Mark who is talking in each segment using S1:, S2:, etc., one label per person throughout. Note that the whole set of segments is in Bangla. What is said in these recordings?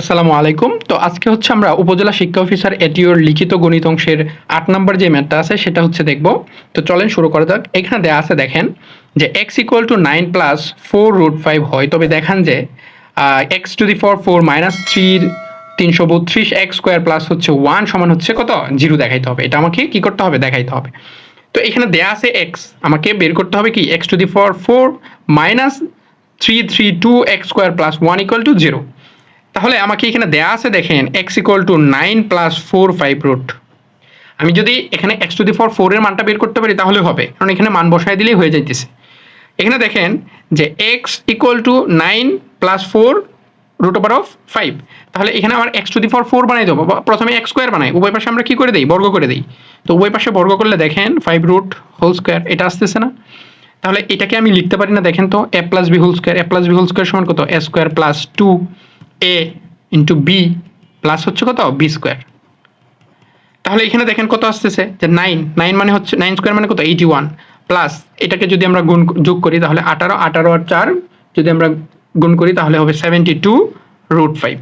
S1: আসসালামু আলাইকুম। তো আজকে হচ্ছে আমরা উপজেলা শিক্ষা অফিসার এটিওর লিখিত গণিত অংশের আট নম্বর যে ম্যাথটা আছে, সেটা হচ্ছে দেখব। তো চলেন শুরু করা যাক। এখানে দেওয়া আছে দেখেন যে x equal to nine plus four root five হয়। তবে দেখান যে x to the four four minus থ্রির তিনশো বত্রিশ এক্স স্কোয়ার প্লাস হচ্ছে ওয়ান সমান হচ্ছে কত? জিরো দেখাইতে হবে। এটা আমাকে কি করতে হবে? দেখাইতে হবে। তো এখানে দেয়া আছে এক্স আমাকে বের করতে হবে কি? X to the four four minus three three two x square plus one equal to zero তাহলে আমাকে এখানে দেয়া আছে, দেখেন x equal to nine plus four five root আমি যদি এখানে এক্স টু দি ফোর ফোরের মানটা বের করতে পারি, তাহলে হবে, কারণ এখানে মান বসায় দিলেই হয়ে যাইতেছে। এখানে দেখেন যে x equal to nine plus four root over of five তাহলে এখানে আমার x to the four four বানাই দেবো প্রথমে এক্স স্কোয়ার বানাই, উভয় পাশে আমরা কী করে দিই? বর্গ করে দিই। তো উভয় পাশে বর্গ করলে দেখেন ফাইভ রুট হোল স্কোয়ার এটা আসতেছে না। তাহলে এটাকে আমি লিখতে পারি না, দেখেন তো a plus b whole square a plus b whole square সমান কত? A square plus two a into b plus হচ্ছে কত? বি স্কোয়ার তাহলে এখানে দেখেন কত আসতেছে? যে নাইন নাইন মানে হচ্ছে নাইন স্কোয়ার মানে কত? এইটি ওয়ান প্লাস এটাকে যদি আমরা গুণ, যোগ করি তাহলে আঠারো আঠারো আর চার যদি আমরা গুণ করি তাহলে হবে seventy two root five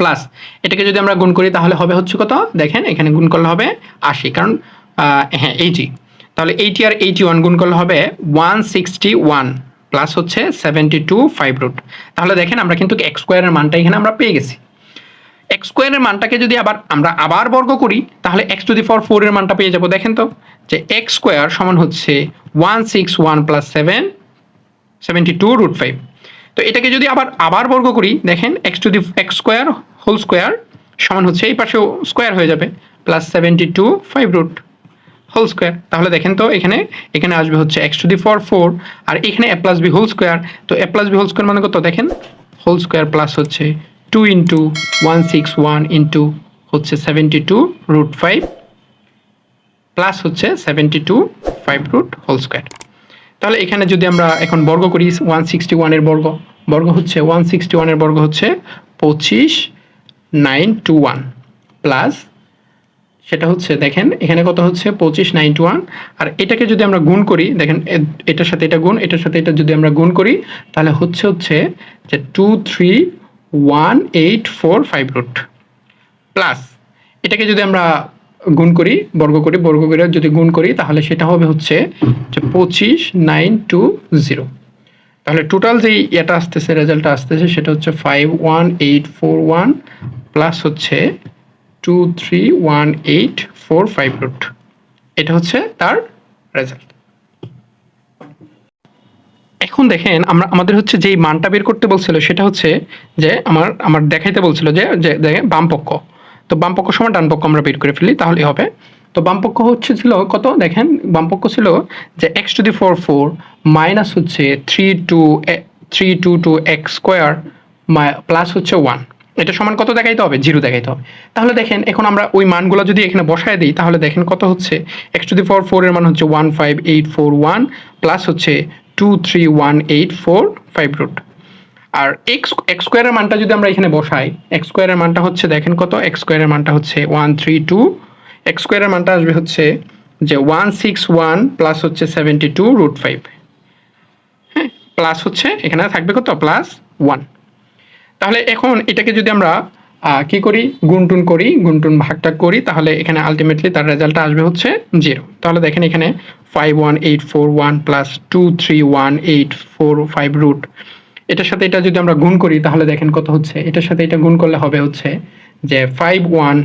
S1: plus এটাকে যদি আমরা গুণ করি তাহলে হবে হচ্ছে কত? দেখেন এখানে গুণ করলে হবে আশি কারণ হ্যাঁ এইটি তাহলে এইটি আর এইটি ওয়ান গুণ করলে হবে ওয়ান সিক্সটি ওয়ান প্লাস হচ্ছে সেভেন্টি টু ফাইভ রুট তাহলে দেখেন আমরা কিন্তু এক্স স্কোয়ারের মানটা এখানে আমরা পেয়ে গেছি। এক্স স্কোয়ারের মানটাকে যদি আবার আমরা আবার বর্গ করি, তাহলে এক্স টু দি ফর ফোরের মানটা পেয়ে যাব। দেখেন তো, যে এক্স স্কোয়ার সমান হচ্ছে one six one plus seven seventy two root five তো এটাকে যদি আবার আবার বর্গ করি, দেখেন x to the x square whole square সমান হচ্ছে এই পাশেও স্কোয়ার হয়ে যাবে plus seventy two five root whole square তাহলে দেখেন তো, এখানে এখানে আসবে হচ্ছে x to the for four আর এখানে a plus b whole square তো a plus b whole square মানে কত? দেখেন হোল স্কোয়ার প্লাস হচ্ছে two into one six one into হচ্ছে seventy two root five plus হচ্ছে seventy two five root whole square তাহলে এখানে যদি আমরা এখন বর্গ করি ওয়ান সিক্সটি ওয়ানের বর্গ বর্গ হচ্ছে ওয়ান সিক্সটি ওয়ানের বর্গ হচ্ছে পঁচিশ নাইন টু ওয়ান প্লাস সেটা হচ্ছে, দেখেন, এখানে কত হচ্ছে? পঁচিশ নাইন টু ওয়ান। আর এটাকে যদি আমরা গুণ করি, দেখেন এটার সাথে এটা গুণ, এটার সাথে এটা যদি আমরা গুণ করি, তাহলে হচ্ছে হচ্ছে যে two three one eight four five root plus এটাকে যদি আমরা গুণ করি, বর্গ করি, বর্গ করে যদি গুণ করি, তাহলে সেটা হবে হচ্ছে যে পঁচিশ নাইন টু জিরো। তাহলে টোটাল যেই এটা আসতেছে রেজাল্টটা আসতেছে, সেটা হচ্ছে five one eight four one plus হচ্ছে two three one eight four five root এটা হচ্ছে তার রেজাল্ট এখন দেখেন, আমরা, আমাদের হচ্ছে যেই মানটা বের করতে বলছিল, সেটা হচ্ছে যে আমার আমার দেখাইতে বলছিল যে দেখেন তো বামপক্ষ সময় সমান ডান পক্ষ আমরা বের করে ফেলি, তাহলেই হবে। তো বামপক্ষ হচ্ছে ছিল কত? দেখেন বামপক্ষ ছিল যে x to the four four minus হচ্ছে three two three two two x square plus হচ্ছে ওয়ান এটা সমান কত দেখাইতে হবে? জিরো দেখাইতে হবে। তাহলে দেখেন, এখন আমরা ওই মানগুলো যদি এখানে বসায় দিই, তাহলে দেখেন কত হচ্ছে? এক্স টু দি ফোর ফোরের মান হচ্ছে one five eight four one plus হচ্ছে two three one eight four five root আর এক্স এক্স স্কোয়ারের মানটা যদি আমরা এখানে বসাই এক্স স্কোয়ারের মানটা হচ্ছে দেখেন কত? এক্স স্কোয়ারের মানটা হচ্ছে ওয়ান থ্রি টু এক্স স্কোয়ারের মানটা আসবে হচ্ছে যে ওয়ান সিক্স ওয়ান প্লাস হচ্ছে সেভেন্টি টু রুট ফাইভ হ্যাঁ প্লাস হচ্ছে, এখানে থাকবে কত? প্লাস ওয়ান তাহলে এখন এটাকে যদি আমরা কি করি? গুনটুন করি গুনটুন ভাগটা করি, তাহলে এখানে আলটিমেটলি তার রেজাল্টটা আসবে হচ্ছে জিরো তাহলে দেখেন এখানে five one eight four one plus two three one eight four five root এটার সাথে এটা যদি আমরা গুণ করি, তাহলে দেখেন কত হচ্ছে? এটার সাথে এটা গুণ করলে হবে হচ্ছে যে ফাইভ ওয়ান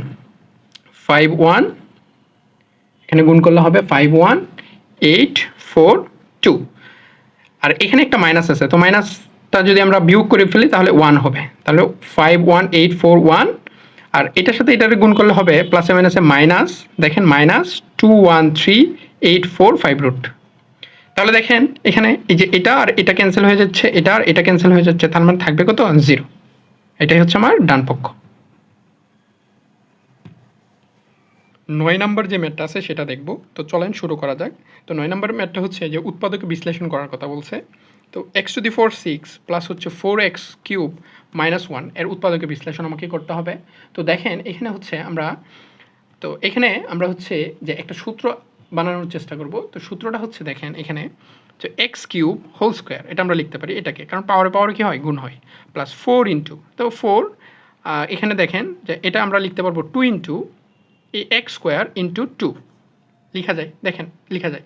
S1: ফাইভ ওয়ান এখানে গুণ করলে হবে five one eight four two আর এখানে একটা মাইনাস আছে, তো মাইনাসটা যদি আমরা বিয়োগ করে ফেলি, তাহলে ওয়ান হবে। তাহলে five one eight four one আর এটার সাথে এটার গুণ করলে হবে প্লাসে মাইনাসে মাইনাস দেখেন minus two one three eight four five root তাহলে দেখেন এখানে এই যে এটা আর এটা ক্যান্সেল হয়ে যাচ্ছে, এটা আর এটা ক্যান্সেল হয়ে যাচ্ছে, তার মানে থাকবে কত? জিরো এটাই হচ্ছে আমার ডান পক্ষ। নয় নম্বর যে ম্যাটটা আছে, সেটা দেখব। তো চলেন শুরু করা যাক। তো নয় নম্বর ম্যাটটা হচ্ছে যে উৎপাদকে বিশ্লেষণ করার কথা বলছে। তো x to the four six plus হচ্ছে ফোর এক্স কিউব মাইনাস ওয়ানের উৎপাদকে বিশ্লেষণ আমাকে করতে হবে? তো দেখেন, এখানে হচ্ছে আমরা, তো এখানে আমরা হচ্ছে যে একটা সূত্র বানানোর চেষ্টা করব। তো সূত্রটা হচ্ছে দেখেন এখানে যে এক্স কিউব হোল স্কোয়ার এটা আমরা লিখতে পারি এটাকে। কারণ পাওয়ারে পাওয়ারে কী হয়? গুণ হয়। প্লাস ফোর ইন্টু তো ফোর এখানে দেখেন যে এটা আমরা লিখতে পারব টু ইন্টু এই এক্স স্কোয়ার ইন্টু টু লিখা যায়, দেখেন, লিখা যায়।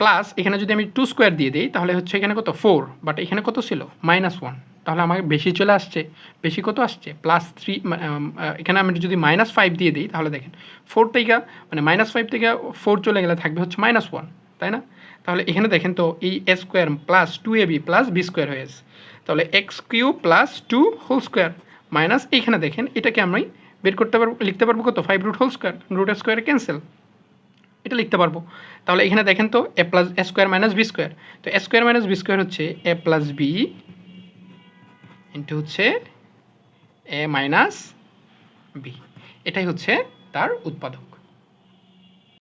S1: প্লাস এখানে যদি আমি টু স্কোয়ার দিয়ে দিই, তাহলে হচ্ছে এখানে কত? ফোর বাট এখানে কত ছিল? মাইনাস ওয়ান তাহলে আমাকে বেশি চলে আসছে। বেশি কত আসছে? প্লাস থ্রি এখানে আমি যদি মাইনাস ফাইভ দিয়ে দিই, তাহলে দেখেন ফোর থেকে মানে মাইনাস ফাইভ থেকে ফোর চলে গেলে থাকবে হচ্ছে মাইনাস ওয়ান তাই না? তাহলে এখানে দেখেন তো, এই a square plus two a b plus b square হয়েছে তাহলে x q plus two whole square minus এইখানে দেখেন, এটাকে আমি বের করতে পারব, লিখতে পারব কত? Five root whole square root স্কোয়ারে ক্যান্সেল এটা লিখতে পারব। তাহলে এখানে দেখেন তো a plus a square minus b square তো a square minus b square হচ্ছে এ প্লাস বি ইন্টু হচ্ছে এ মাইনাস বি এটাই হচ্ছে তার উৎপাদক।